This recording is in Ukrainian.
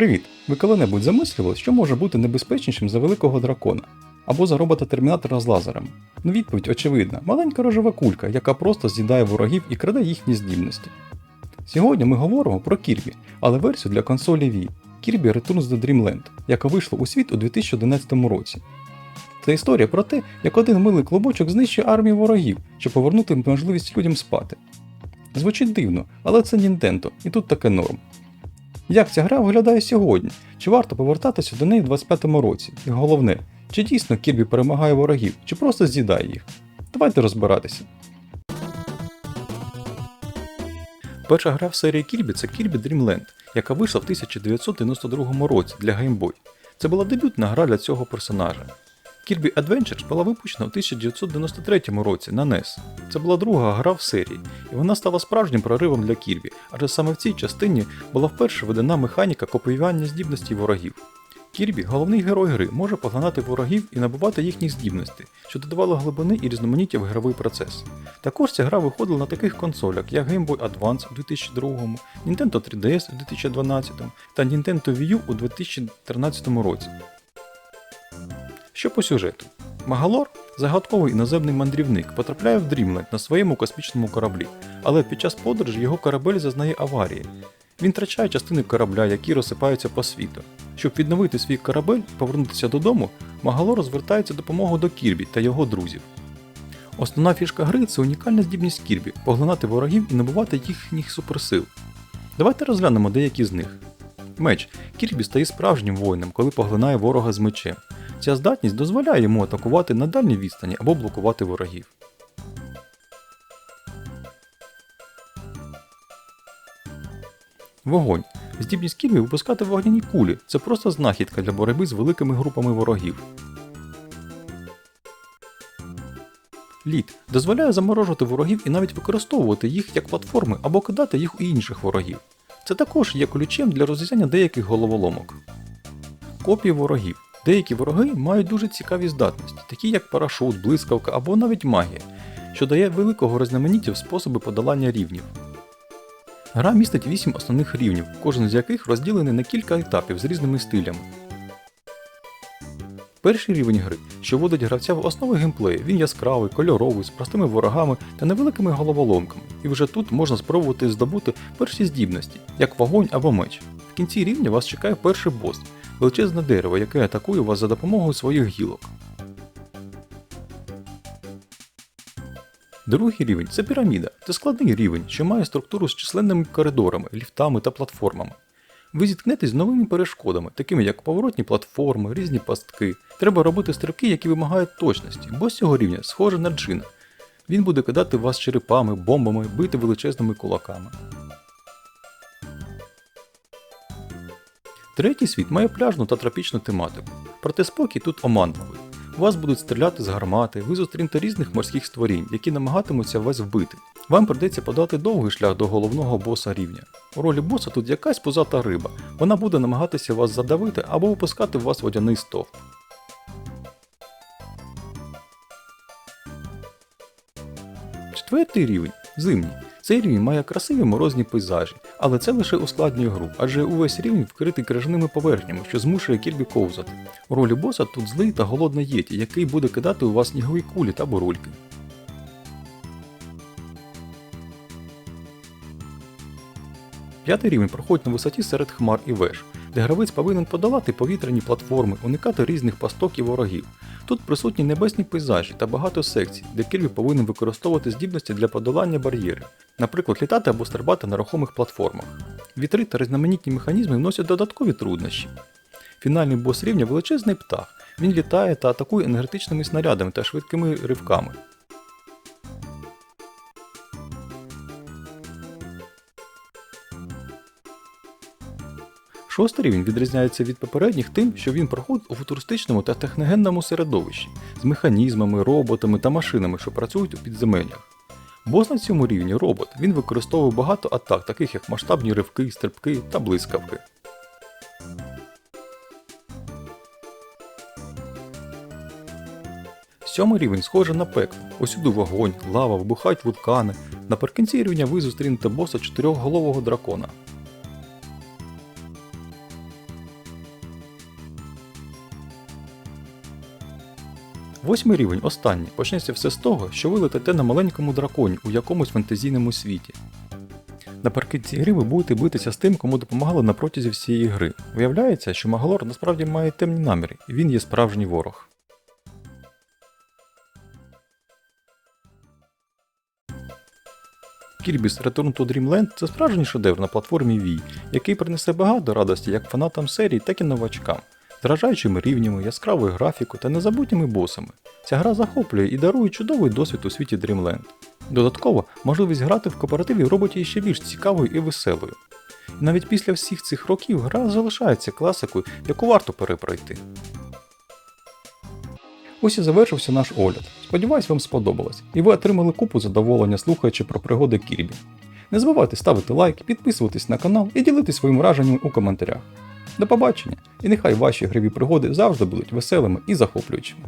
Привіт! Ви коли-небудь замислювали, що може бути небезпечнішим за великого дракона? Або за робота термінатора з лазером? Ну відповідь очевидна: маленька рожева кулька, яка просто з'їдає ворогів і краде їхні здібності. Сьогодні ми говоримо про Кірбі, але версію для консолі Wii Kirby Returns to Dreamland, яка вийшла у світ у 2011 році. Це історія про те, як один милий клубочок знищує армію ворогів, щоб повернути можливість людям спати. Звучить дивно, але це Nintendo, і тут таке норм. Як ця гра виглядає сьогодні? Чи варто повертатися до неї в 25-му році? І головне, чи дійсно Кірбі перемагає ворогів, чи просто з'їдає їх? Давайте розбиратися. Перша гра в серії Кірбі це Kirby Dream Land, яка вийшла в 1992 році для Game Boy. Це була дебютна гра для цього персонажа. Kirby Adventures була випущена у 1993 році на NES. Це була друга гра в серії, і вона стала справжнім проривом для Кірбі, адже саме в цій частині була вперше введена механіка копіювання здібностей ворогів. Кірбі, головний герой гри, може поглинати ворогів і набувати їхніх здібностей, що додавало глибини і різноманіття в ігровий процес. Також ця гра виходила на таких консолях, як Game Boy Advance у 2002, Nintendo 3DS у 2012 та Nintendo Wii U у 2013 році. Що по сюжету? Магалор, загадковий іноземний мандрівник, потрапляє в Дрімленд на своєму космічному кораблі, але під час подорожі його корабель зазнає аварії. Він втрачає частини корабля, які розсипаються по світу. Щоб відновити свій корабель і повернутися додому, Магалор звертається допомогу до Кірбі та його друзів. Основна фішка гри це унікальна здібність Кірбі поглинати ворогів і набувати їхніх суперсил. Давайте розглянемо деякі з них. Меч Кірбі стає справжнім воїном, коли поглинає ворога з мечем. Ця здатність дозволяє йому атакувати на дальній відстані або блокувати ворогів. Вогонь. Здібність Кірбі випускати вогняні кулі це просто знахідка для боротьби з великими групами ворогів. Лід дозволяє заморожувати ворогів і навіть використовувати їх як платформи або кидати їх у інших ворогів. Це також є ключем для розв'язання деяких головоломок. Копії ворогів. Деякі вороги мають дуже цікаві здатності, такі як парашут, блискавка або навіть магія, що дає великого різноманіття в способи подолання рівнів. Гра містить 8 основних рівнів, кожен з яких розділений на кілька етапів з різними стилями. Перший рівень гри, що вводить гравця в основи геймплею, він яскравий, кольоровий, з простими ворогами та невеликими головоломками, і вже тут можна спробувати здобути перші здібності, як вогонь або меч. В кінці рівня вас чекає перший бос величезне дерево, яке атакує вас за допомогою своїх гілок. Другий рівень це піраміда. Це складний рівень, що має структуру з численними коридорами, ліфтами та платформами. Ви зіткнетесь з новими перешкодами, такими як поворотні платформи, різні пастки. Треба робити стрибки, які вимагають точності, бо з цього рівня схоже на джина. Він буде кидати вас черепами, бомбами, бити величезними кулаками. Третій світ має пляжну та тропічну тематику, проте спокій тут оманливий. Вас будуть стріляти з гармати, ви зустрінете різних морських створінь, які намагатимуться вас вбити. Вам придеться подати довгий шлях до головного боса рівня. У ролі боса тут якась пузата риба, вона буде намагатися вас задавити або випускати в вас водяний стовп. Четвертий рівень зимній. Цей рівень має красиві морозні пейзажі, але це лише ускладнює гру, адже увесь рівень вкритий крижаними поверхнями, що змушує Кірбі ковзати. У ролі боса тут злий та голодний єті, який буде кидати у вас снігові кулі та бурульки. П'ятий рівень проходить на висоті серед хмар і веж, де гравець повинен подолати повітряні платформи, уникати різних пасток і ворогів. Тут присутні небесні пейзажі та багато секцій, де Кірбі повинен використовувати здібності для подолання бар'єрів, наприклад, літати або стрибати на рухомих платформах. Вітри та різноманітні механізми вносять додаткові труднощі. Фінальний бос рівня величезний птах. Він літає та атакує енергетичними снарядами та швидкими ривками. Шостий рівень відрізняється від попередніх тим, що він проходить у футуристичному та техногенному середовищі з механізмами, роботами та машинами, що працюють у підземеллях. Бос на цьому рівні робот, він використовує багато атак, таких як масштабні ривки, стрибки та блискавки. Сьомий рівень схожий на пекло. Усюди вогонь, лава, вибухають вулкани. Наприкінці рівня ви зустрінете боса чотирьохголового дракона. Восьмий рівень, останній, почнеться все з того, що ви летите на маленькому драконі у якомусь фантазійному світі. Наприкінці гри ви будете битися з тим, кому допомагали на протязі всієї гри. Виявляється, що Магалор насправді має темні наміри, і він є справжній ворог. Kirby's Return to Dreamland це справжній шедевр на платформі Wii, який принесе багато радості як фанатам серії, так і новачкам, з вражаючими рівнями, яскравою графікою та незабутніми босами. Ця гра захоплює і дарує чудовий досвід у світі Dreamland. Додатково, можливість грати в кооперативі робить її ще більш цікавою і веселою. І навіть після всіх цих років гра залишається класикою, яку варто перепройти. Ось і завершився наш огляд. Сподіваюсь, вам сподобалось, і ви отримали купу задоволення, слухаючи про пригоди Кірбі. Не забувайте ставити лайк, підписуватись на канал і ділитись своїм враженням у коментарях. До побачення, і нехай ваші гриві пригоди завжди будуть веселими і захоплюючими.